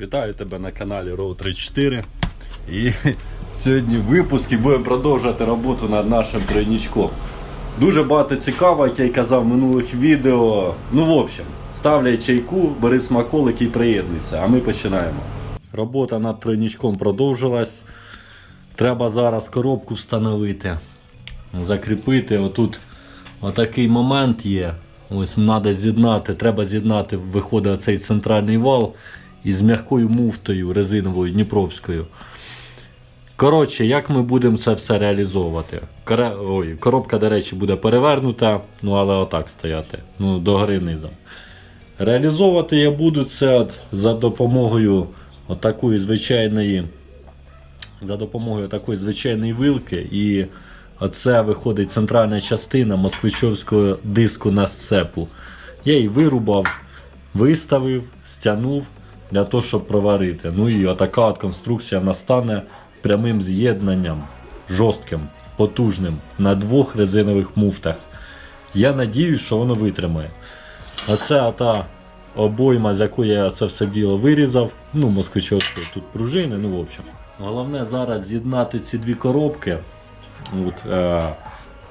Вітаю тебе на каналі Row 34. І сьогодні випуск і будемо продовжувати роботу над нашим тройничком. Дуже багато цікаво, як я й казав в минулих відео. Ну, в общем, ставляй чайку, бери смаколик і приєднуйся, а ми починаємо. Робота над тройничком продовжилась. Треба зараз коробку встановити, закріпити. Отут отакий момент є. Ось треба з'єднати. Треба з'єднати, виходить оцей центральний вал із м'якою муфтою резиновою Дніпровською. Коротше, як ми будемо це все реалізовувати? Коре... Ой, коробка, до речі, буде перевернута, ну але отак стояти. Ну, догори низом. Реалізовувати я буду це за допомогою отакої звичайної за допомогою такої звичайної вилки. І оце виходить центральна частина москвичовського диску на сцепу. Я її вирубав, виставив, стягнув для того, щоб проварити. Ну і отака от конструкція настане прямим з'єднанням, жорстким, потужним на двох резинових муфтах. Я надіюсь, що воно витримає. Оце та обойма, з якої я це все діло вирізав. Ну, москвичовської тут пружини, ну в общем. Головне зараз з'єднати ці дві коробки, от, е,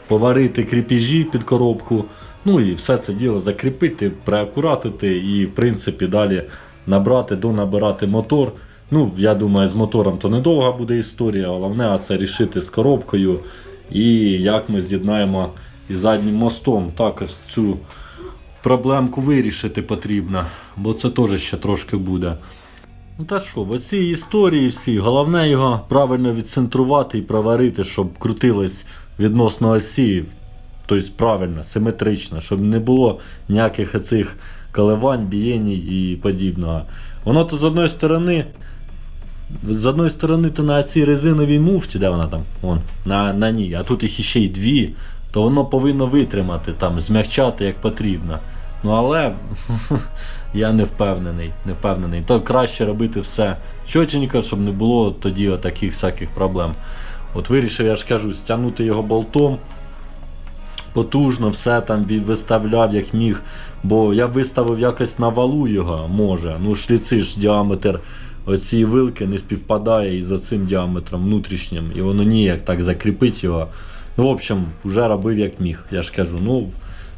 поварити кріпіжі під коробку, ну і все це діло закріпити, приакуратити і, в принципі, далі набрати, донабирати мотор. Ну, я думаю, з мотором то недовга буде історія. Головне це рішити з коробкою і як ми з'єднаємо із заднім мостом. Також цю проблемку вирішити потрібно, бо це теж ще трошки буде. Ну та що, в оцій історії всі, головне його правильно відцентрувати і проварити, щоб крутилось відносно осі, тобто правильно, симетрично, щоб не було ніяких оцих коливань, бієній і подібного. Воно то з одної сторони. З одної сторони, ти на цій резиновій муфті, де вона там? Вон, на, на ній, а тут їх іще й дві, то воно повинно витримати, там, змягчати як потрібно. Ну але я не впевнений, не впевнений. То краще робити все чотенько, щоб не було тоді таких всяких проблем. От вирішив, я ж кажу, стягнути його болтом. Потужно все там виставляв як міг. Бо я виставив якось на валу його, може. Ну, шліци ж діаметр оцієї вилки не співпадає із цим діаметром внутрішнім. І воно ніяк так закріпить його. Ну, в общем, вже робив як міг. Я ж кажу, ну,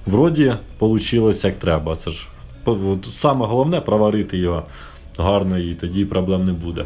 вроді вийшло як треба. Це ж саме головне проварити його гарно і тоді проблем не буде.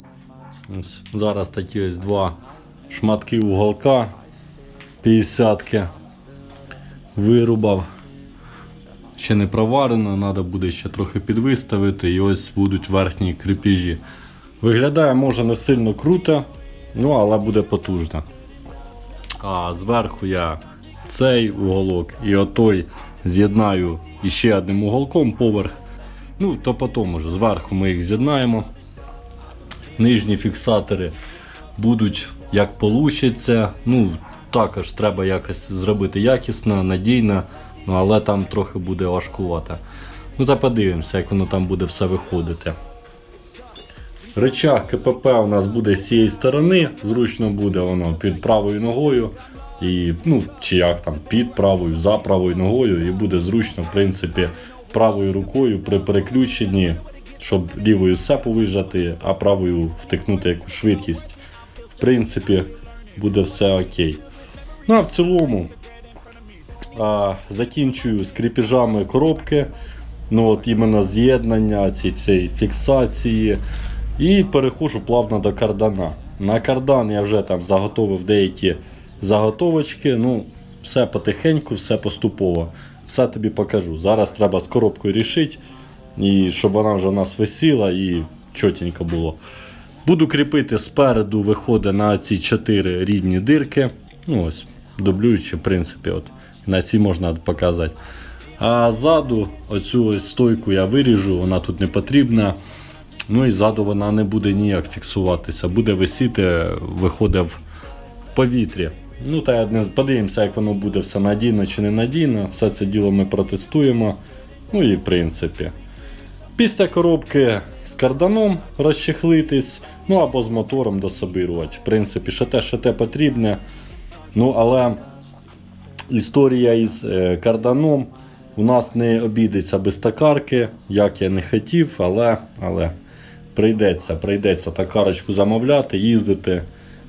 Ось Зараз такі ось два шматки уголка 50-ки вирубав. Ще не проварено, треба буде ще трохи підвиставити і ось будуть верхні крепежі. Виглядає може не сильно круто, ну але буде потужно. А зверху я цей уголок і отой з'єднаю іще одним уголком поверх. Ну, то потім уже зверху ми їх з'єднаємо нижні фіксатори будуть як получиться. Ну, також треба якось зробити якісно, надійно, ну, але там трохи буде важкувати. Ну та подивимося, як воно там буде все виходити. Рычаг КПП у нас буде з цієї сторони, зручно буде воно під правою ногою. І, ну, чи як там, під правою, за правою ногою, і буде зручно, в принципі, правою рукою при переключенні, щоб лівою сепу вижати, а правою втикнути якусь швидкість. В принципі, буде все окей. Ну а в цілому, а, закінчую кріпіжами коробки. Ну от іменно з'єднання, ці всієї фіксації. І переходжу плавно до кардана. На кардан я вже там заготовив деякі заготовочки. Ну, все потихеньку, все поступово. Все тобі покажу. Зараз треба з коробкою рішити, і щоб вона вже у нас висіла і чотенько було. Буду кріпити спереду, виходить на ці чотири рідні дирки. Ну ось, дублюючи, в принципі, от на ці можна показати. А ззаду оцю стойку я виріжу, вона тут не потрібна. Ну і ззаду вона не буде ніяк фіксуватися, буде висіти, виходить в, повітрі. Ну та не подивимося, як воно буде все надійно чи не надійно. Все це діло ми протестуємо. Ну і в принципі. Після коробки з карданом розчехлитись, ну або з мотором дособирувати. В принципі, що те, що те потрібне. Ну, але історія із е, карданом у нас не обійдеться без токарки, як я не хотів, але, але прийдеться, прийдеться токарочку замовляти, їздити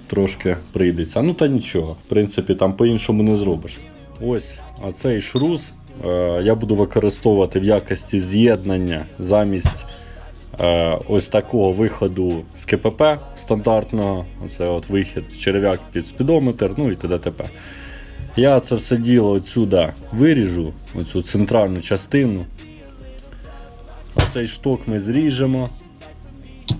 трошки прийдеться. Ну та нічого, в принципі, там по-іншому не зробиш. Ось а цей шрус я буду використовувати в якості з'єднання замість е, ось такого виходу з КПП стандартного. Це от вихід, черв'як під спідометр, ну і ТДТП. Я це все діло отсюда виріжу, оцю центральну частину. Оцей шток ми зріжемо,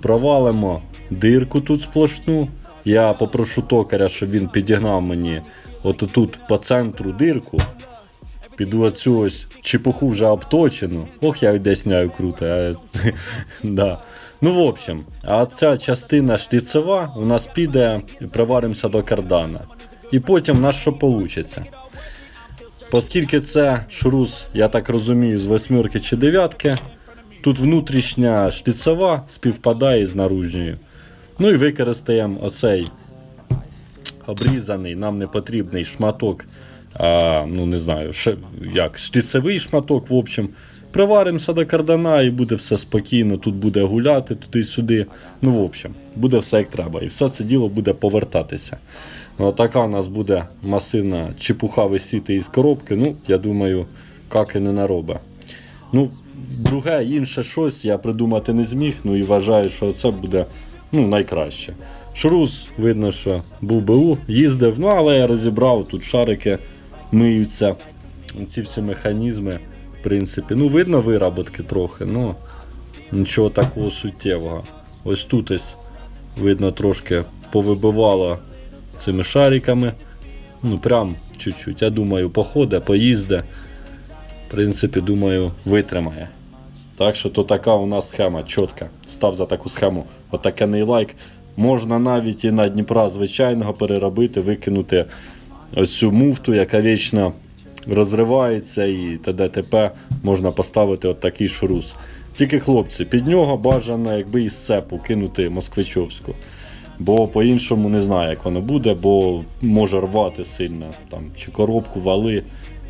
провалимо дирку тут сплошну. Я попрошу токаря, щоб він підігнав мені от тут по центру дирку. Піду оцю ось чепуху вже обточену. Ох, я об'ясняю круто. а, да. Ну, в общем, а ця частина шліцева у нас піде приваримося до кардана. І потім в нас що вийде. Оскільки це шрус, я так розумію, з восьмерки чи дев'ятки, тут внутрішня шліцева співпадає з наружньою. Ну і використаємо оцей обрізаний, нам не потрібний шматок, а, ну не знаю, ше, як, шліцевий шматок, в общем. Приваримося до кардана і буде все спокійно, тут буде гуляти туди-сюди. Ну, в общем, буде все як треба. І все це діло буде повертатися. Ну, така у нас буде масивна чепуха висіти із коробки. Ну, я думаю, как і не наробе. Ну, друге, інше щось я придумати не зміг, ну і вважаю, що це буде ну, найкраще. Шрус, видно, що був БУ, їздив, ну але я розібрав, тут шарики миються. Ці всі механізми, в принципі, ну, видно вироботки трохи, ну нічого такого суттєвого. Ось тут ось видно трошки повибивало цими шариками. Ну, прям чуть-чуть. Я думаю, походе, поїзде. В принципі, думаю, витримає. Так що то така у нас схема чітка. Став за таку схему отакений лайк. Можна навіть і на Дніпра звичайного переробити, викинути ось цю муфту, яка вічно розривається, і т.д. можна поставити от такий шрус. Тільки хлопці, під нього бажано, якби із цепу кинути москвичовську. Бо по-іншому не знаю, як воно буде, бо може рвати сильно. Там, чи коробку вали,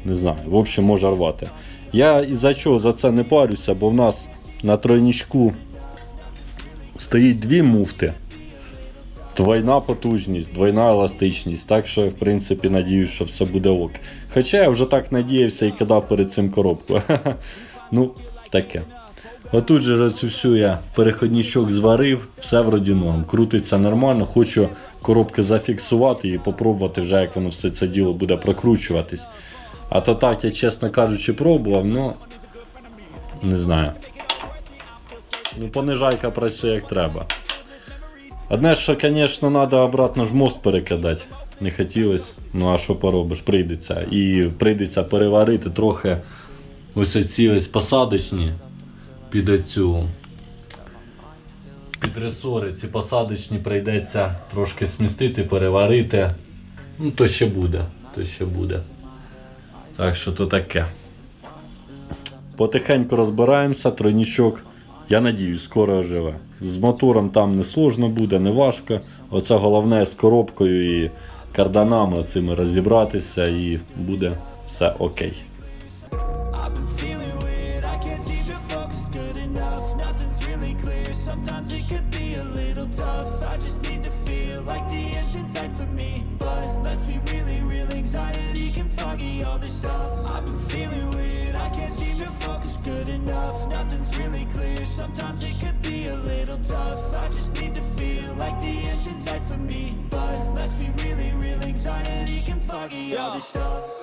не знаю. В общем, може рвати. Я і за чого за це не парюся, бо в нас на тройничку стоїть дві муфти. Двойна потужність, двойна еластичність. Так що, я в принципі, надіюсь, що все буде ок. Хоча я вже так надіявся і кидав перед цим коробку. ну, таке. Отут же цю всю я переходничок зварив, все вроді норм. Крутиться нормально, хочу коробки зафіксувати і попробувати вже, як воно все це діло буде прокручуватись. А то так я, чесно кажучи, пробував, ну не знаю. Ну, понижайка працює як треба. Одне, що, звісно, треба обратно ж мост перекидати. Не хотілося, ну а що поробиш, прийдеться. І прийдеться переварити трохи ось ці ось посадочні під оцю. Під ресори ці посадочні прийдеться трошки смістити, переварити. Ну, то ще буде, то ще буде. Так що то таке. Потихеньку розбираємося, тройнічок. Я надіюсь, скоро оживе. З мотором там не сложно буде, не важко. Оце головне з коробкою і карданами цими розібратися і буде все окей. All this stuff to focus good enough. Nothing's really clear, sometimes it could be a little tough. I just need to feel like the end's in sight for me. But let's be really real, anxiety can foggy all this stuff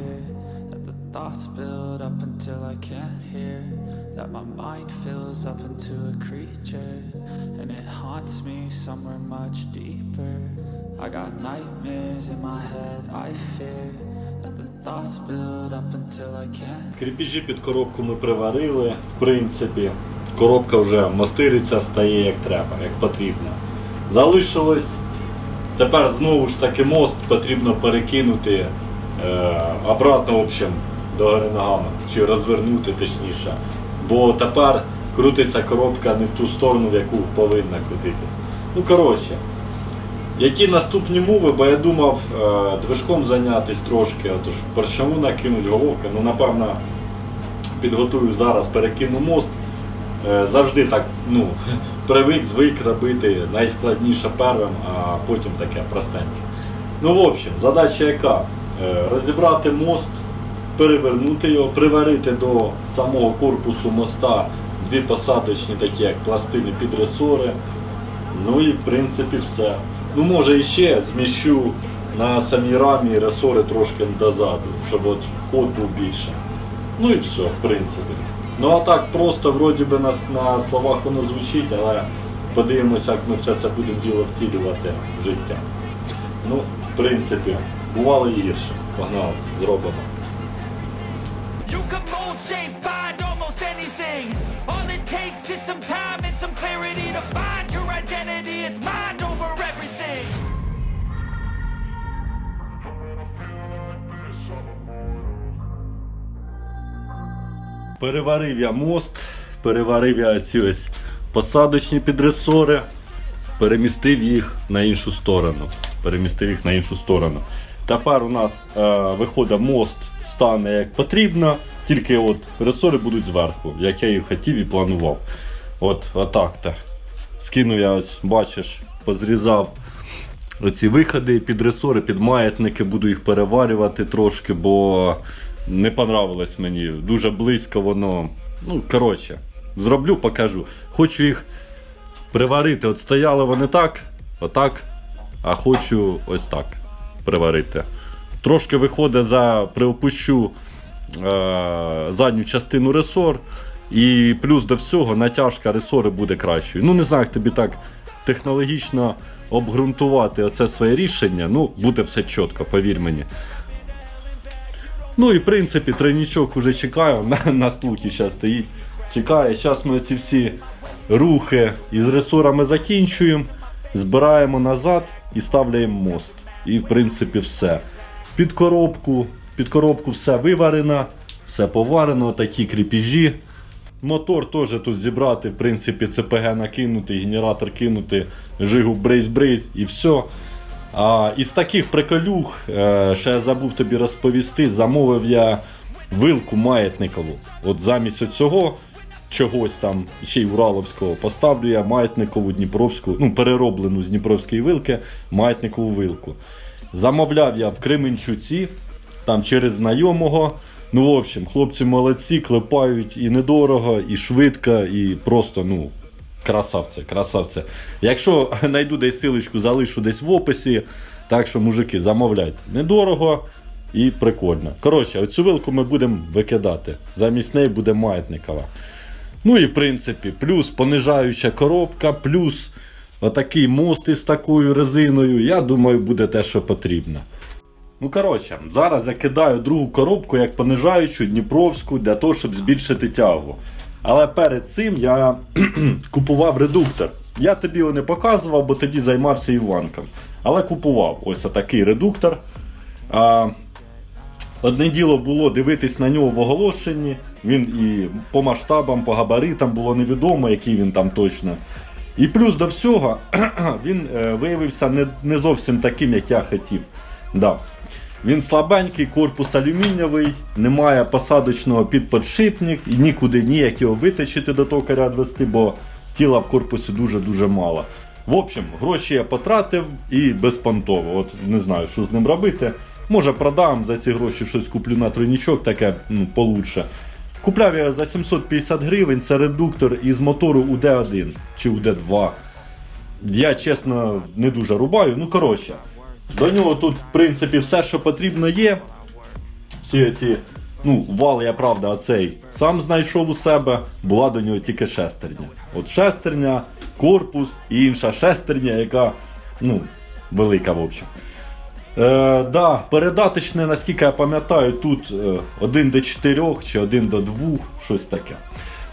fear that the thoughts build up until I can't hear. That my mind fills up into a creature and it haunts me somewhere much deeper. I got nightmares in my head, I fear. Кріпіжі під коробку ми приварили, в принципі. Коробка вже мастириться, стає як треба, як потрібно. Залишилось. Тепер знову ж таки мост потрібно перекинути е, обратно, в общем, до гори ногами. Чи розвернути точніше. Бо тепер крутиться коробка не в ту сторону, в яку повинна крутитись. Ну, коротше. Які наступні мови, бо я думав е, движком зайнятись трошки, отож першому накинуть головка, ну напевно підготую зараз, перекину мост. Е, завжди так, ну, привик, звик робити найскладніше первим, а потім таке простеньке. Ну, в общем, задача яка? Е, розібрати мост, перевернути його, приварити до самого корпусу моста дві посадочні такі як пластини під ресори. Ну і в принципі все. Ну може іще зміщу на самій рамі ресори трошки дозаду, щоб от ход був більше. Ну і все, в принципі. Ну а так просто вроді би на, на словах воно звучить, але подивимося, як ми все це будемо діло втілювати в життя. Ну, в принципі, бувало і гірше. Погнали, зробимо. Переварив я мост, переварив я ці ось посадочні підресори, перемістив їх на іншу сторону. Перемістив їх на іншу сторону. Тепер у нас е, виходить мост стане як потрібно, тільки от ресори будуть зверху, як я і хотів і планував. От, отак-то. Скину я ось, бачиш, позрізав оці виходи під ресори, під маятники, буду їх переварювати трошки, бо не понравилось мені. Дуже близько воно. Ну, коротше, зроблю, покажу. Хочу їх приварити. От стояли вони так, отак, а хочу ось так приварити. Трошки виходить за приопущу е, задню частину ресор. І плюс до всього натяжка ресори буде кращою. Ну, не знаю, як тобі так технологічно обґрунтувати оце своє рішення. Ну, буде все чітко, повір мені. Ну і в принципі тройнічок уже чекаю, на, на стулці зараз стоїть. Чекає. Зараз ми ці всі рухи із ресорами закінчуємо, збираємо назад і ставляємо мост. І в принципі все. Під коробку, під коробку все виварено, все поварено, такі кріпіжі. Мотор теж тут зібрати, в принципі, ЦПГ накинути, генератор кинути, жигу брейз-брейз і все. А, із таких приколюх, е, ще я забув тобі розповісти, замовив я вилку маятникову. От замість цього чогось там, ще й Ураловського, поставлю я маятникову Дніпровську, ну, перероблену з Дніпровської вилки, маятникову вилку. Замовляв я в Кременчуці, там через знайомого. Ну, в общем, хлопці молодці, клепають і недорого, і швидко, і просто, ну, красавце, красавце. Якщо знайду десь силочку, залишу десь в описі. Так що, мужики, замовляйте. Недорого і прикольно. Коротше, оцю вилку ми будемо викидати. Замість неї буде маятникова. Ну і в принципі, плюс понижаюча коробка, плюс отакий мост із такою резиною. Я думаю, буде те, що потрібно. Ну, коротше, зараз я кидаю другу коробку як понижаючу Дніпровську для того, щоб збільшити тягу. Але перед цим я купував редуктор. Я тобі його не показував, бо тоді займався Іванком. Але купував ось такий редуктор. А, Одне діло було дивитись на нього в оголошенні. Він і по масштабам, по габаритам було невідомо, який він там точно. І плюс до всього він е, виявився не, не зовсім таким, як я хотів. Да. Він слабенький, корпус алюмінієвий, немає посадочного підподшипник, і нікуди ніяк його виточити до токаря відвести, бо тіла в корпусі дуже-дуже мало. В общем, гроші я потратив і безпонтово. От не знаю, що з ним робити. Може продам за ці гроші щось куплю на тройнічок, таке ну, получше. Купляв я за 750 гривень, це редуктор із мотору UD1 чи UD2. Я чесно не дуже рубаю, ну коротше. До нього тут, в принципі, все, що потрібно є. Всі ці, ну, вал я правда, оцей сам знайшов у себе, була до нього тільки шестерня. От шестерня, корпус і інша шестерня, яка, ну, велика, в общем. Е, да, передаточне, наскільки я пам'ятаю, тут е, 1 до 4 чи 1 до 2, щось таке.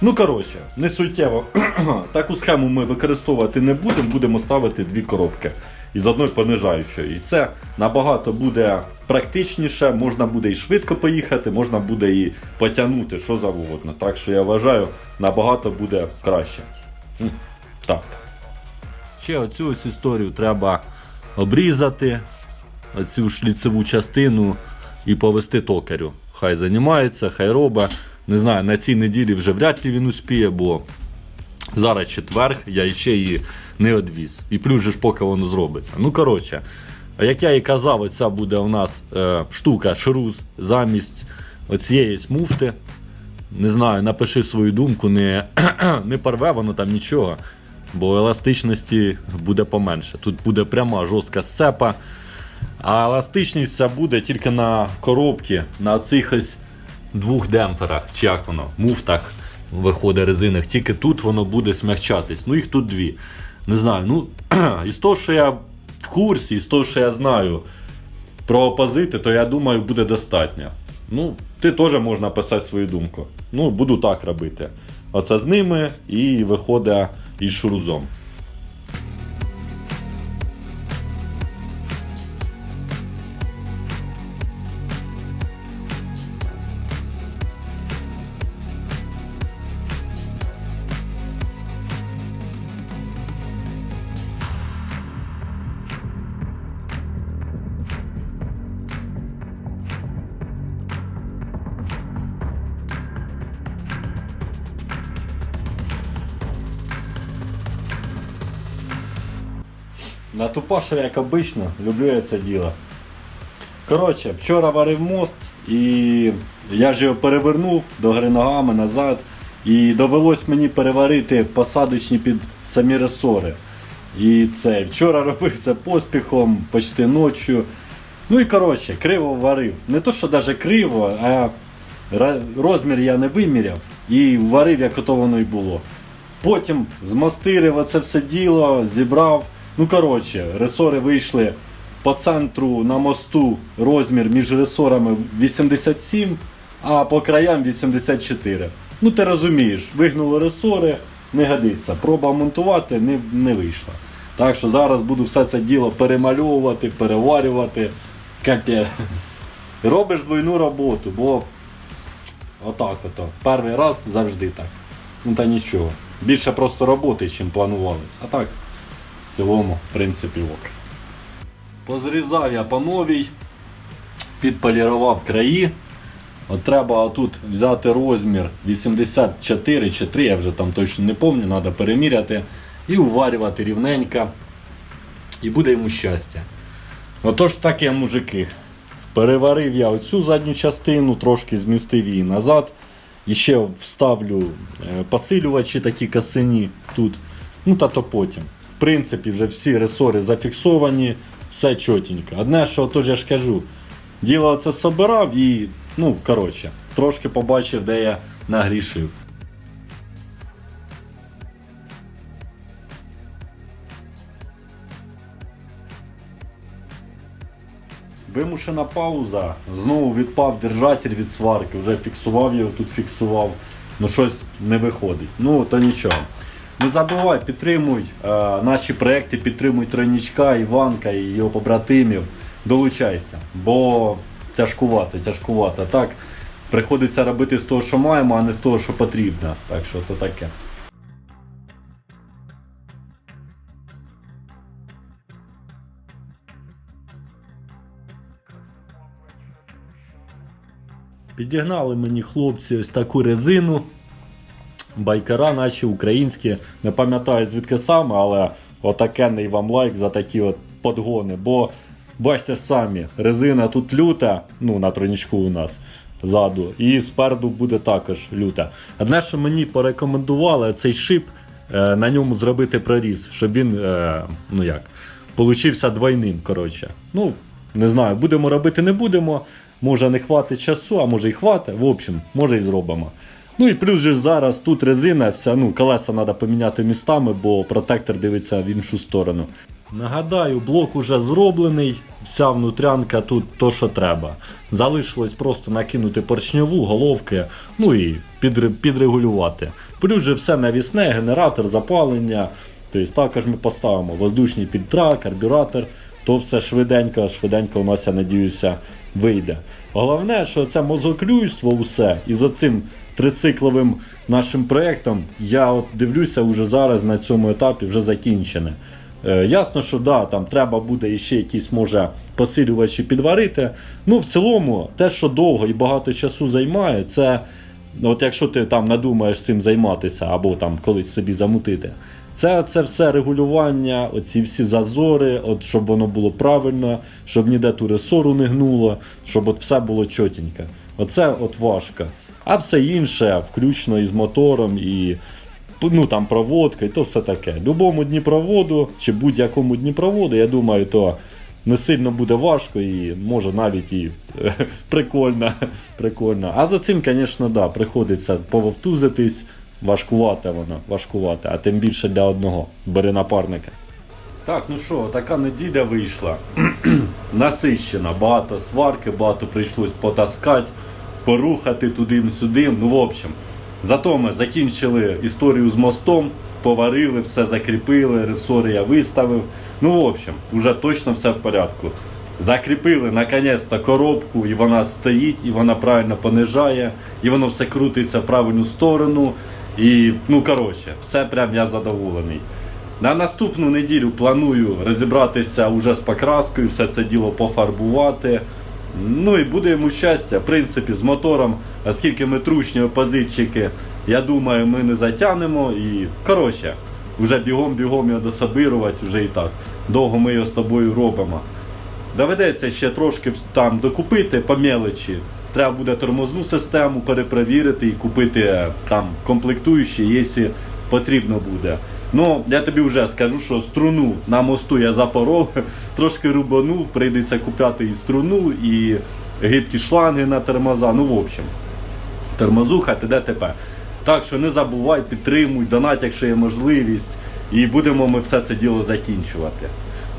Ну, коротше, не суттєво. Таку схему ми використовувати не будемо, будемо ставити дві коробки із одною понижаючою. І це набагато буде практичніше, можна буде і швидко поїхати, можна буде і потягнути, що завгодно. Так що я вважаю, набагато буде краще. Так. Ще оцю ось історію треба обрізати, оцю шліцеву частину і повести токарю. Хай займається, хай робить. Не знаю, на цій неділі вже вряд ли він успіє, бо зараз четверг, я ще її не одвіз. І плюс же ж поки воно зробиться. Ну, коротше, як я і казав, оця буде у нас е, штука шрус замість оцієї муфти. Не знаю, напиши свою думку, не, не порве воно там нічого, бо еластичності буде поменше. Тут буде пряма жорстка сцепа. А еластичність ця буде тільки на коробці, на цих двох демпферах, чи як воно, муфтах виходить резиних. Тільки тут воно буде смягчатись. Ну їх тут дві. Не знаю. Ну, із того, що я в курсі, із того, що я знаю про опозити, то я думаю, буде достатньо. Ну, ти теж можна писати свою думку. Ну, буду так робити. Оце з ними і виходить із шурузом. На тупаше, як обично, люблю я це діло. Коротше, вчора варив мост і я ж його перевернув до ногами назад. І довелось мені переварити посадочні під самі ресори. І це вчора робив це поспіхом, почти ночі. Ну і коротше, криво варив. Не то, що навіть криво, а розмір я не виміряв і варив, як ото воно і було. Потім змастирив оце все діло, зібрав. Ну, коротше, ресори вийшли по центру на мосту розмір між ресорами 87, а по краям 84. Ну, ти розумієш, вигнули ресори, не годиться. Проба монтувати не, не вийшла. Так що зараз буду все це діло перемальовувати, переварювати. Капець. Робиш двойну роботу, бо отак ото. Перший раз завжди так. Ну та нічого. Більше просто роботи, ніж планувалось. А так, в цілому, в принципі, ок. Позрізав я по новій, підполірував краї. От треба отут взяти розмір 84 чи 3, я вже там точно не пам'ятаю, треба переміряти. І уварювати рівненько. І буде йому щастя. Отож таке, мужики. Переварив я оцю задню частину, трошки змістив її назад. І ще вставлю е, посилювачі такі касині тут. Ну та то потім. В принципі, вже всі ресори зафіксовані, все чотенько. Одне, що тож я ж кажу, діло це собирав і, ну, коротше, трошки побачив, де я нагрішив. Вимушена пауза. Знову відпав держатель від сварки. Вже фіксував його, тут фіксував. Ну щось не виходить. Ну, то нічого. Не забувай, підтримуй е, наші проекти, підтримуй тройнічка, Іванка і його побратимів. Долучайся. Бо тяжкувато, тяжкувато. Так, приходиться робити з того, що маємо, а не з того, що потрібно. Так що то таке. Підігнали мені хлопці ось таку резину. Байкера наші українські. Не пам'ятаю звідки саме, але отакенний вам лайк за такі от подгони. Бо бачите самі, резина тут люта, ну на тронічку у нас ззаду, і спереду буде також люта. Одне, що мені порекомендували, цей шип е, на ньому зробити проріз, щоб він, е, ну як, получився двойним. коротше. Ну, не знаю, будемо робити, не будемо. Може не хватить часу, а може і хватить. В общем, може і зробимо. Ну і плюс же зараз тут резина, вся, ну, колеса треба поміняти містами, бо протектор дивиться в іншу сторону. Нагадаю, блок уже зроблений, вся внутрянка тут то, що треба. Залишилось просто накинути поршньову, головки, ну і підрегулювати. Плюс же все навісне, генератор, запалення. Тобто також ми поставимо воздушні фільтра, карбюратор, то все швиденько, швиденько у нас, я надіюся, вийде. Головне, що це мозоклюйство усе, і за цим трицикловим нашим проєктом я от дивлюся уже зараз на цьому етапі вже закінчене. Е, ясно, що да, там треба буде іще якісь може посилювачі підварити. Ну, в цілому, те, що довго і багато часу займає, це от якщо ти там надумаєш цим займатися або там колись собі замутити. Це, це все регулювання, оці всі зазори, от щоб воно було правильно, щоб ніде ту ресору не гнуло, щоб от все було чотенько. Оце от важко. А все інше, включно із мотором і ну, там, проводка, і то все таке. Любому дніпроводу чи будь-якому дніпроводу, я думаю, то не сильно буде важко і може навіть і е, прикольно. прикольно. А за цим, звісно, да, приходиться пововтузитись. Важкувате воно, важкувате, а тим більше для одного. Бери напарника. Так, ну що, така неділя вийшла. Насищена, багато сварки, багато прийшлось потаскати, порухати туди-сюди. Ну, в общем, зато ми закінчили історію з мостом, поварили, все закріпили, ресори я виставив. Ну, в общем, вже точно все в порядку. Закріпили наконець-то коробку, і вона стоїть, і вона правильно понижає, і воно все крутиться в правильну сторону. І, ну коротше, все прям я задоволений. На наступну неділю планую розібратися уже з покраскою, все це діло пофарбувати. Ну і буде йому щастя, в принципі, з мотором, оскільки ми тручні опозитчики, я думаю, ми не затягнемо. І коротше, вже бігом-бігом його дособирувати, вже і так. Довго ми його з тобою робимо. Доведеться ще трошки там докупити по мелочі. Треба буде тормозну систему перепровірити і купити е, там комплектуючі, якщо потрібно буде. Ну, я тобі вже скажу, що струну на мосту я запоров, трошки рубанув, прийдеться купляти і струну, і гибкі шланги на тормоза. Ну, в общем, тормозуха, ти де. Так що не забувай, підтримуй, донать, якщо є можливість, і будемо ми все це діло закінчувати.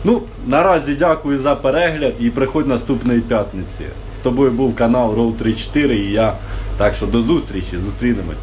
Ну, наразі дякую за перегляд і приходь наступної п'ятниці. З тобою був канал Row 34 і я. Так що до зустрічі, зустрінемось.